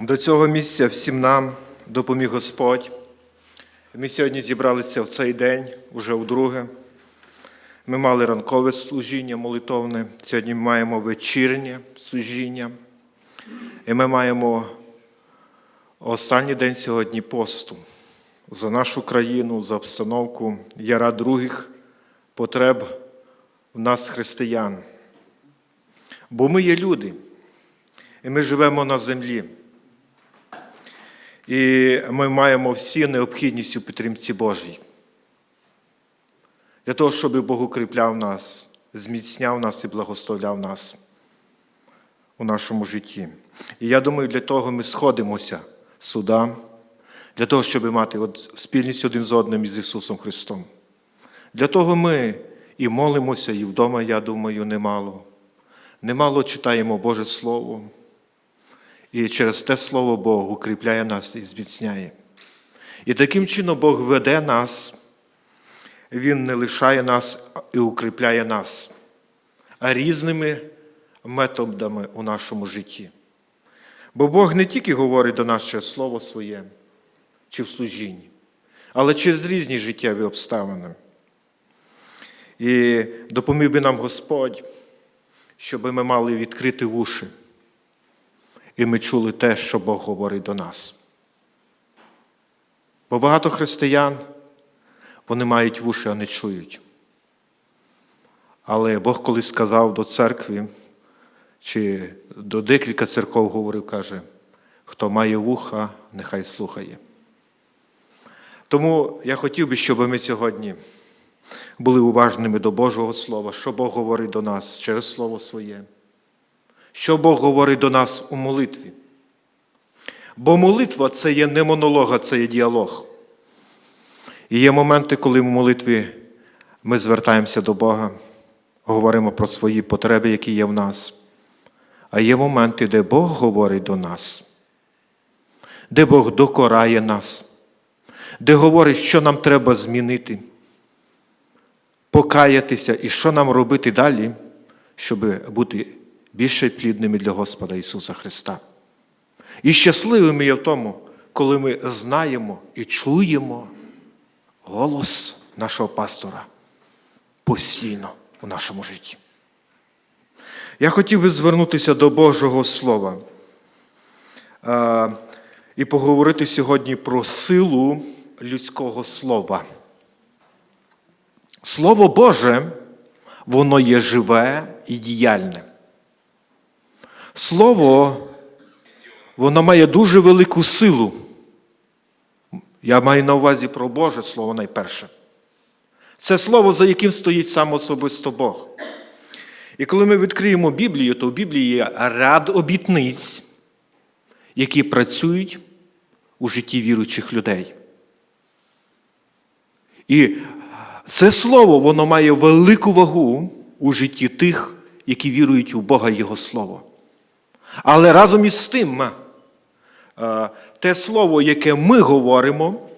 До цього місця всім нам допоміг Господь. Ми сьогодні зібралися в цей день, уже вдруге. Ми мали ранкове служіння молитовне, сьогодні ми маємо вечірнє служіння. І ми маємо останній день сьогодні посту за нашу країну, за обстановку, яра других потреб в нас, християн. Бо ми є люди, і ми живемо на землі. І ми маємо всі необхідність у підтримці Божій. Для того, щоб Бог укріпляв нас, зміцняв нас і благословляв нас у нашому житті. І я думаю, для того ми сходимося сюди, для того, щоб мати от спільність один з одним із Ісусом Христом. Для того ми і молимося, і вдома, я думаю, немало. Немало читаємо Боже Слово. І через те Слово Бог укріпляє нас і зміцняє. І таким чином Бог веде нас, Він не лишає нас і укріпляє нас, а різними методами у нашому житті. Бо Бог не тільки говорить до нас через Слово Своє чи в служінні, але через різні життєві обставини. І допоміг би нам Господь, щоб ми мали відкрити вуші і ми чули те, що Бог говорить до нас. Бо багато християн вони мають вуші, а не чують. Але Бог колись сказав до церкви, чи до декілька церков говорив, каже, хто має вуха, нехай слухає. Тому я хотів би, щоб ми сьогодні були уважними до Божого Слова, що Бог говорить до нас через Слово Своє що Бог говорить до нас у молитві. Бо молитва це є не монолог, а це є діалог. І є моменти, коли в молитві ми звертаємося до Бога, говоримо про свої потреби, які є в нас. А є моменти, де Бог говорить до нас, де Бог докорає нас, де говорить, що нам треба змінити, покаятися і що нам робити далі, щоб бути більше плідними для Господа Ісуса Христа. І щасливими є в тому, коли ми знаємо і чуємо голос нашого пастора постійно у нашому житті. Я хотів би звернутися до Божого Слова і поговорити сьогодні про силу людського слова. Слово Боже, воно є живе і діяльне. Слово, воно має дуже велику силу. Я маю на увазі про Боже Слово найперше. Це слово, за яким стоїть сам особисто Бог. І коли ми відкриємо Біблію, то в Біблії є ряд обітниць, які працюють у житті віруючих людей. І це слово, воно має велику вагу у житті тих, які вірують у Бога і Його Слово. Але разом із тим, те слово, яке ми говоримо,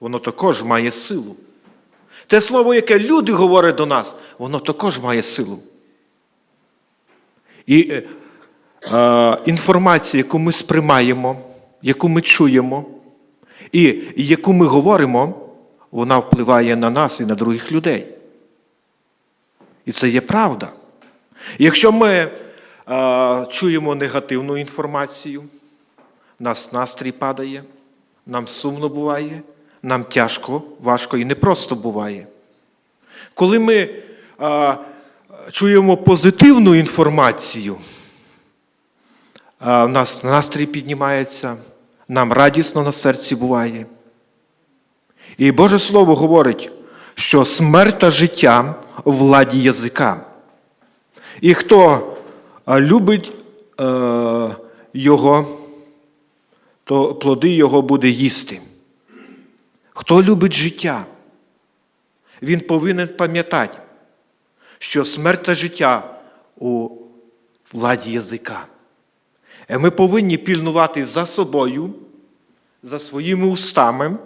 воно також має силу. Те слово, яке люди говорять до нас, воно також має силу. І е, інформація, яку ми сприймаємо, яку ми чуємо, і, і яку ми говоримо, вона впливає на нас і на других людей. І це є правда. Якщо ми чуємо негативну інформацію, нас настрій падає, нам сумно буває, нам тяжко, важко і непросто буває. Коли ми а, чуємо позитивну інформацію, а, нас настрій піднімається, нам радісно на серці буває. І Боже Слово говорить, що смерть та життя владі язика. І хто любить е, його, то плоди його буде їсти. Хто любить життя, він повинен пам'ятати, що смерть та життя у владі язика. І ми повинні пільнувати за собою, за своїми устами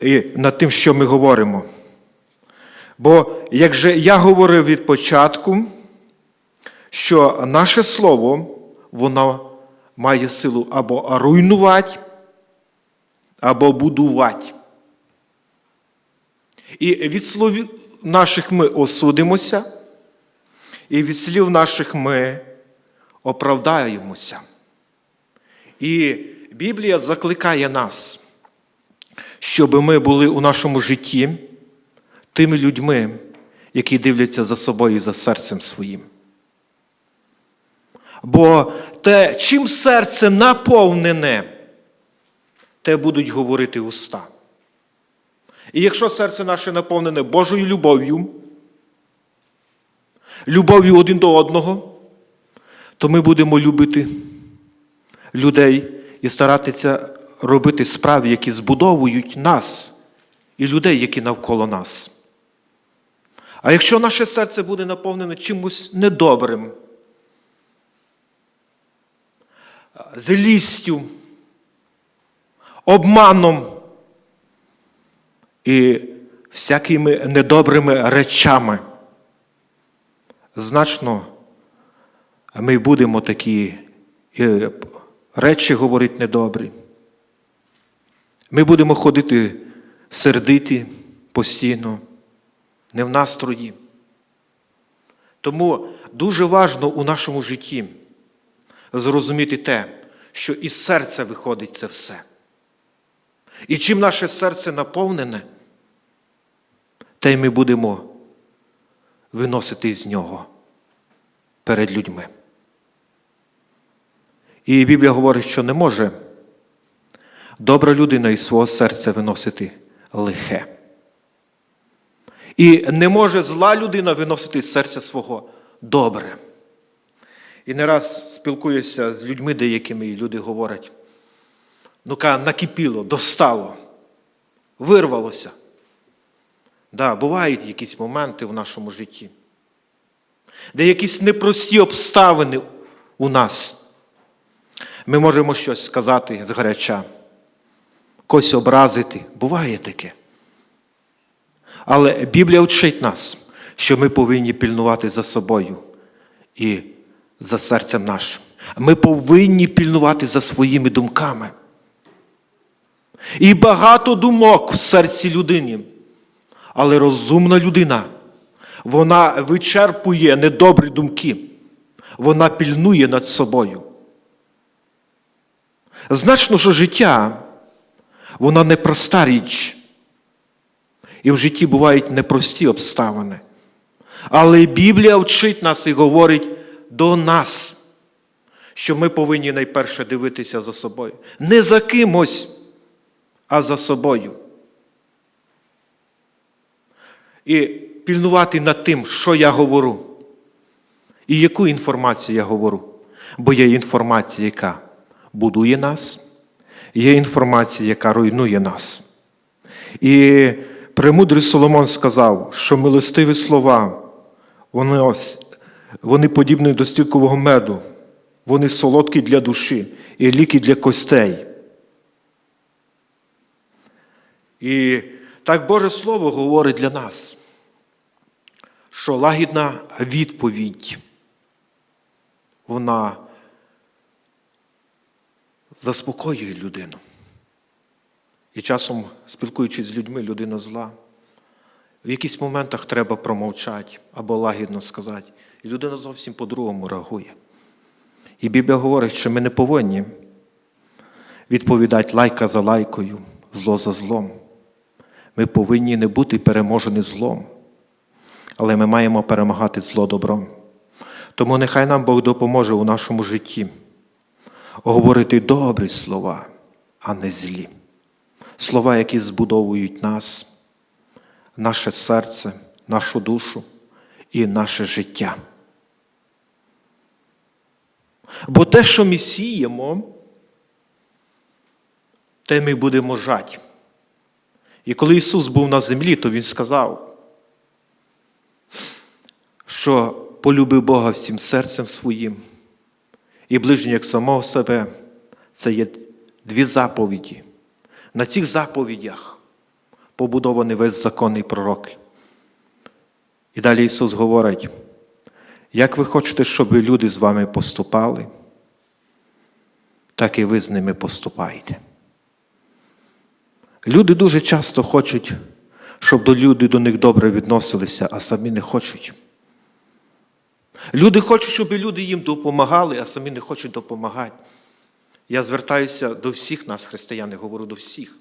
і над тим, що ми говоримо. Бо, як же я говорив від початку, що наше слово, воно має силу або руйнувати, або будувати. І від слів наших ми осудимося, і від слів наших ми оправдаємося. І Біблія закликає нас, щоб ми були у нашому житті тими людьми, які дивляться за собою і за серцем своїм. Бо те, чим серце наповнене, те будуть говорити уста. І якщо серце наше наповнене Божою любов'ю, любов'ю один до одного, то ми будемо любити людей і старатися робити справи, які збудовують нас і людей, які навколо нас. А якщо наше серце буде наповнене чимось недобрим, злістю, обманом і всякими недобрими речами, значно ми будемо такі речі говорити недобрі. Ми будемо ходити сердиті постійно, не в настрої. Тому дуже важливо у нашому житті зрозуміти те, що із серця виходить це все. І чим наше серце наповнене, те й ми будемо виносити з нього перед людьми. І Біблія говорить, що не може добра людина із свого серця виносити лихе. І не може зла людина виносити з серця свого добре. І не раз спілкуюся з людьми деякими, люди говорять, ну ка накипіло, достало, вирвалося. Да, бувають якісь моменти в нашому житті, де якісь непрості обставини у нас. Ми можемо щось сказати згаряча, когось образити. Буває таке. Але Біблія вчить нас, що ми повинні пільнувати за собою і за серцем нашим. Ми повинні пільнувати за своїми думками. І багато думок в серці людини. Але розумна людина, вона вичерпує недобрі думки, вона пільнує над собою. Значно, що життя, воно непроста річ. І в житті бувають непрості обставини. Але Біблія вчить нас і говорить до нас, що ми повинні найперше дивитися за собою. Не за кимось, а за собою. І пільнувати над тим, що я говорю, і яку інформацію я говорю. Бо є інформація, яка будує нас, є інформація, яка руйнує нас. І премудрий Соломон сказав, що милостиві слова, вони, ось, вони подібні до стілкового меду, вони солодкі для душі і ліки для костей. І так Боже Слово говорить для нас, що лагідна відповідь, вона заспокоює людину. І часом, спілкуючись з людьми, людина зла. В якісь моментах треба промовчати або лагідно сказати. Людина зовсім по-другому реагує. І Біблія говорить, що ми не повинні відповідати лайка за лайкою, зло за злом. Ми повинні не бути переможені злом, але ми маємо перемагати зло добром. Тому нехай нам Бог допоможе у нашому житті говорити добрі слова, а не злі. Слова, які збудовують нас, наше серце, нашу душу і наше життя. Бо те, що ми сіємо, те ми будемо жати. І коли Ісус був на землі, то Він сказав, що полюбив Бога всім серцем своїм і ближнього як самого себе. Це є дві заповіді. На цих заповідях побудований весь законний пророк. І далі Ісус говорить, як ви хочете, щоб люди з вами поступали, так і ви з ними поступаєте. Люди дуже часто хочуть, щоб люди до них добре відносилися, а самі не хочуть. Люди хочуть, щоб люди їм допомагали, а самі не хочуть допомагати. Я звертаюся до всіх нас, християн, я говорю до всіх.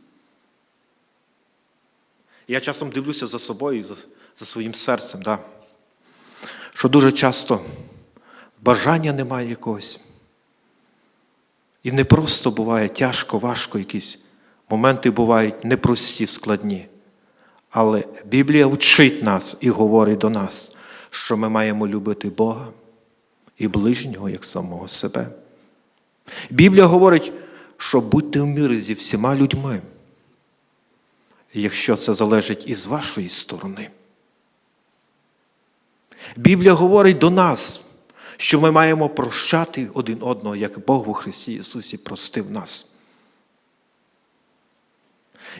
Я часом дивлюся за собою, за, за своїм серцем, да, що дуже часто бажання немає якогось. І не просто буває тяжко, важко, якісь моменти бувають непрості, складні. Але Біблія вчить нас і говорить до нас, що ми маємо любити Бога і ближнього як самого себе. Біблія говорить, що будьте в мирі зі всіма людьми, якщо це залежить із вашої сторони. Біблія говорить до нас, що ми маємо прощати один одного, як Бог у Христі Ісусі простив нас.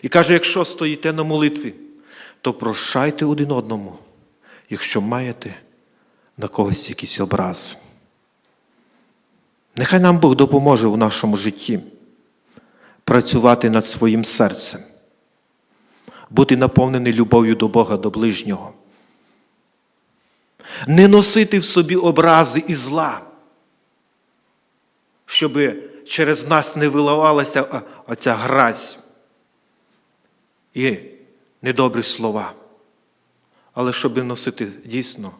І каже, якщо стоїте на молитві, то прощайте один одному, якщо маєте на когось якийсь образ. Нехай нам Бог допоможе у нашому житті працювати над своїм серцем, бути наповнений любов'ю до Бога, до ближнього, не носити в собі образи і зла, щоб через нас не виливалася оця гразь і недобрі слова, але щоб носити дійсно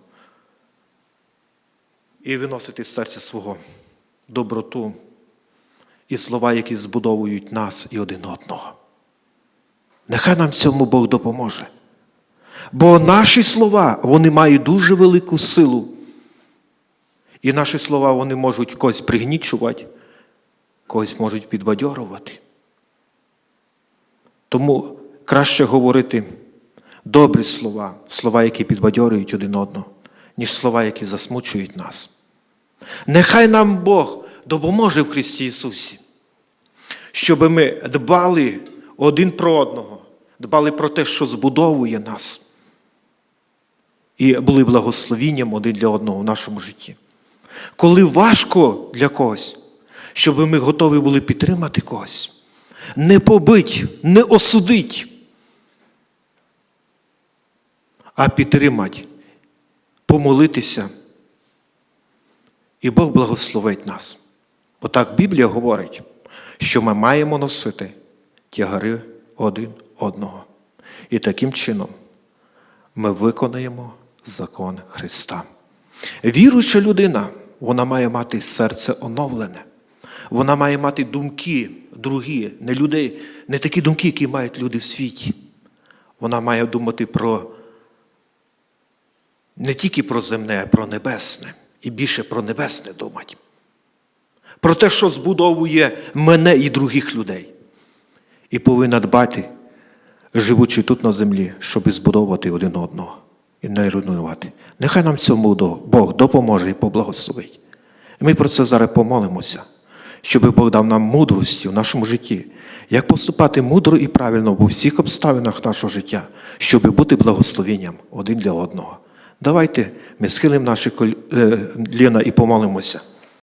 і виносити з серця свого доброту і слова, які збудовують нас і один одного. Нехай нам в цьому Бог допоможе. Бо наші слова, вони мають дуже велику силу. І наші слова вони можуть когось пригнічувати, когось можуть підбадьорувати. Тому краще говорити добрі слова, слова, які підбадьорюють один одного, ніж слова, які засмучують нас. Нехай нам Бог допоможе в Христі Ісусі, щоб ми дбали один про одного, дбали про те, що збудовує нас, і були благословінням один для одного в нашому житті. Коли важко для когось, щоб ми готові були підтримати когось, не побить, не осудить, а підтримати, помолитися. І Бог благословить нас. Бо так Біблія говорить, що ми маємо носити тягари один одного. І таким чином ми виконаємо закон Христа. Віруюча людина, вона має мати серце оновлене. Вона має мати думки другі, не людей, не такі думки, які мають люди в світі. Вона має думати про не тільки про земне, а про небесне. І більше про небесне думати. Про те, що збудовує мене і других людей. І повинна дбати, живучи тут на землі, щоб збудовувати один одного і не руйнувати. Нехай нам цьому Бог допоможе і поблагословить. Ми про це зараз помолимося, щоб Бог дав нам мудрості в нашому житті, як поступати мудро і правильно в усіх обставинах нашого життя, щоб бути благословенням один для одного. Давайте ми схилимо наші коліна і помолимося.